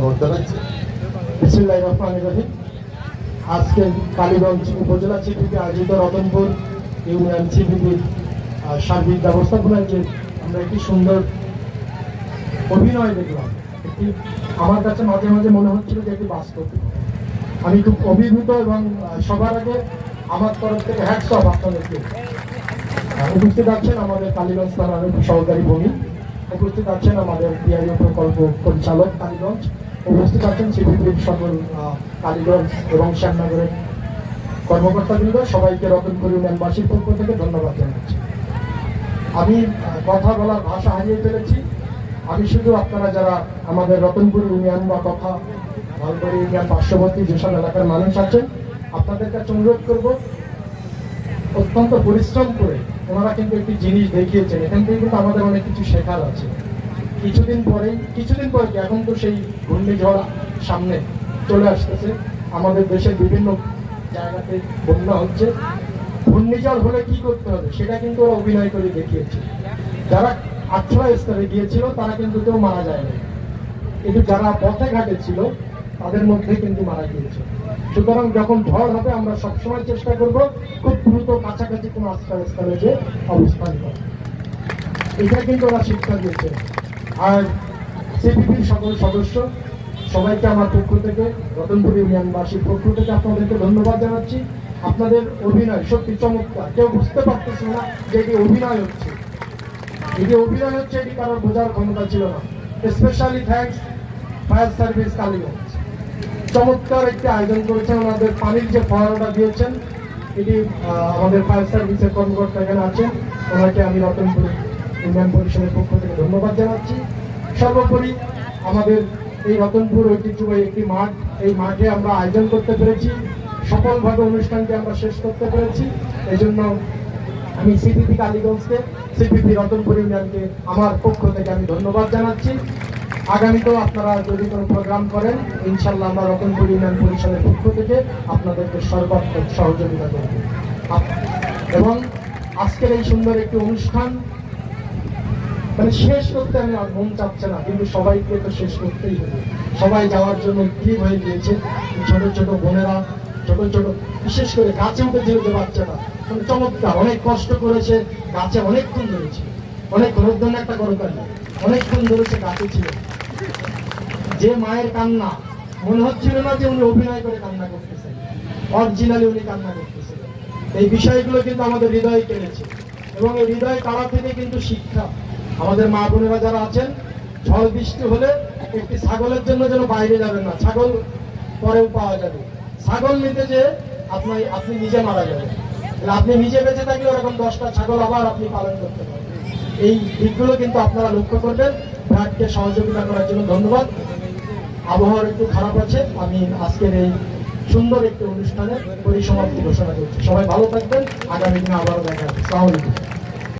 অনুরোধ জানাচ্ছি বিসমুল্লাহ রহমান রহিম। আজকে কালীগঞ্জ উপজেলা সিপিপি আয়োজিত রতনপুর ইউনিয়ন সিপিপির সার্বিক ব্যবস্থাপনায় যে আমরা একটি সুন্দর অভিনয় দেখলাম, একটি আমার কাছে মাঝে মাঝে মনে হচ্ছিল যে একটি বাস্তব। আমি খুব অভিভূত এবং সবার আগে আমার তরফ থেকে হ্যাটস অফ আপনাদেরকে। উপস্থিত আছেন আমাদের কালীগঞ্জ থানার সহকারী ভূমি। উপস্থিত আছেন আমাদের ডিআইও প্রকল্প পরিচালক কালীগঞ্জ। উপস্থিত আছেন সিপিপির সকল কালীগঞ্জ এবং শ্যামনগরের কর্মকর্তাবৃন্দ, সবাইকে রতনপুর ইউনিয়নবাসীর পক্ষ থেকে ধন্যবাদ জানাচ্ছি। আমি কথা বলার ভাষা হারিয়ে ফেলেছি। আমি শুধু আপনারা যারা আমাদের রতনপুর ইউনিয়ন বা তথা ভালবাড়ি ইউনিয়ন পার্শ্ববর্তী যেসব এলাকার মানুষ আছেন, আপনাদের কাছে অনুরোধ করব, অত্যন্ত পরিশ্রম করে ওনারা কিন্তু একটি জিনিস দেখিয়েছেন। এখান থেকে কিন্তু আমাদের অনেক কিছু শেখার আছে। কিছুদিন পরেই, কিছুদিন পরে এখন তো সেই ঘূর্ণিঝড় সামনে চলে আসতেছে। আমাদের দেশের বিভিন্ন জায়গাতে বন্যা হচ্ছে। ঘূর্ণিঝড় হলে কি করতে হবে সেটা কিন্তু ওরা অভিনয় করে দেখিয়েছে। যারা আশ্রয় স্তরে গিয়েছিল, তারা কিন্তু কেউ মারা যায়নি। কিন্তু যারা পথে ঘাটে ছিল, তাদের মধ্যে কিন্তু মারা গিয়েছে। সুতরাং যখন ঝড় হবে, আমরা সবসময় চেষ্টা করব খুব দ্রুত কাছাকাছি কোনো আশ্রয় আশ্রয়স্থলে যে অবস্থান করা এটা কিন্তু ওরা শিক্ষা দিয়েছে। আর সিপিপির সকল সদস্য, সবাইকে আমার পক্ষ থেকে, রতনপুর ইউনিয়নবাসীর পক্ষ থেকে আপনাদেরকে ধন্যবাদ জানাচ্ছি। আপনাদের অভিনয় সত্যি চমৎকার। কেউ বুঝতে পারতেছে না যে এটি অভিনয় হচ্ছে। এটি অভিনয় হচ্ছে, এটি কারোর বোঝার ক্ষমতা ছিল না। Specially thanks fire service Kaliganj চমৎকার একটি আয়োজন করেছেন, ওনাদের পানির যে ফোয়ারাটা দিয়েছেন, এটি আমাদের ফায়ার সার্ভিসের কর্মকর্তা এখানে আছেন। ওনাকে আমি রতনপুর ইউনিয়ন পরিষদের পক্ষ থেকে ধন্যবাদ জানাচ্ছি। সর্বোপরি আমাদের এই রতনপুর ঐতিহ্যবাহী একটি মাঠ, এই মাঠে আমরা আয়োজন করতে পেরেছি। সফলভাবে অনুষ্ঠানটি আমরা শেষ করতে পেরেছি। এই জন্য আমি সিপিপি কালীগঞ্জকে, সিপিপি রতনপুর ইউনিয়নকে আমার পক্ষ থেকে আমি ধন্যবাদ জানাচ্ছি। আগামীতেও আপনারা যদি কোনো প্রোগ্রাম করেন ইনশাল্লাহ আমরা রতনপুর ইউনিয়ন পরিষদের পক্ষ থেকে আপনাদেরকে সর্বাত্মক সহযোগিতা করব। এবং আজকের এই সুন্দর একটি অনুষ্ঠান মানে শেষ করতে আমি মন চাচ্ছে না, কিন্তু সবাইকে তো শেষ করতেই হবে। সবাই যাওয়ার জন্য ঠিক হয়ে গিয়েছে। ছোট ছোট বোনেরা, ছোট ছোট, বিশেষ করে গাছে উঠেছিল যে বাচ্চাটা মানে চমৎকার, অনেক কষ্ট করেছে, গাছে অনেকক্ষণ ধরেছে। অনেক রোদ্দন একটা গরকাল অনেকক্ষণ ধরেছে গাছে ছিল। যে মায়ের কান্না, মনে হচ্ছিল না যে উনি অভিনয় করে কান্না করতেছেন। অরিজিনালি উনি কান্না করতেছেন। এই বিষয়গুলো কিন্তু আমাদের হৃদয় কেড়েছে। এবং এই হৃদয় তারা থেকে কিন্তু শিক্ষা। আমাদের মা বোনেরা যারা আছেন, ঝড় বৃষ্টি হলে একটি ছাগলের জন্য যেন বাইরে যাবেন না, ছাগল পরেও পাওয়া যাবে। ছাগল নিতে যে আপনি আপনি নিজে মারা যাবেন। তাহলে আপনি নিজে বেঁচে থাকলে ওরকম দশটা ছাগল আবার আপনি পালন করতে পারবেন। এই দিকগুলো কিন্তু আপনারা লক্ষ্য করবেন। ভ্যাটকে সহযোগিতা করার জন্য ধন্যবাদ। আবহাওয়ার একটু খারাপ আছে। আমি আজকের এই সুন্দর একটি অনুষ্ঠানে পরিসমাপ্তি ঘোষণা করছি। সবাই ভালো থাকবেন। আগামী দিনে আবারও দেখা সালামালাইকুম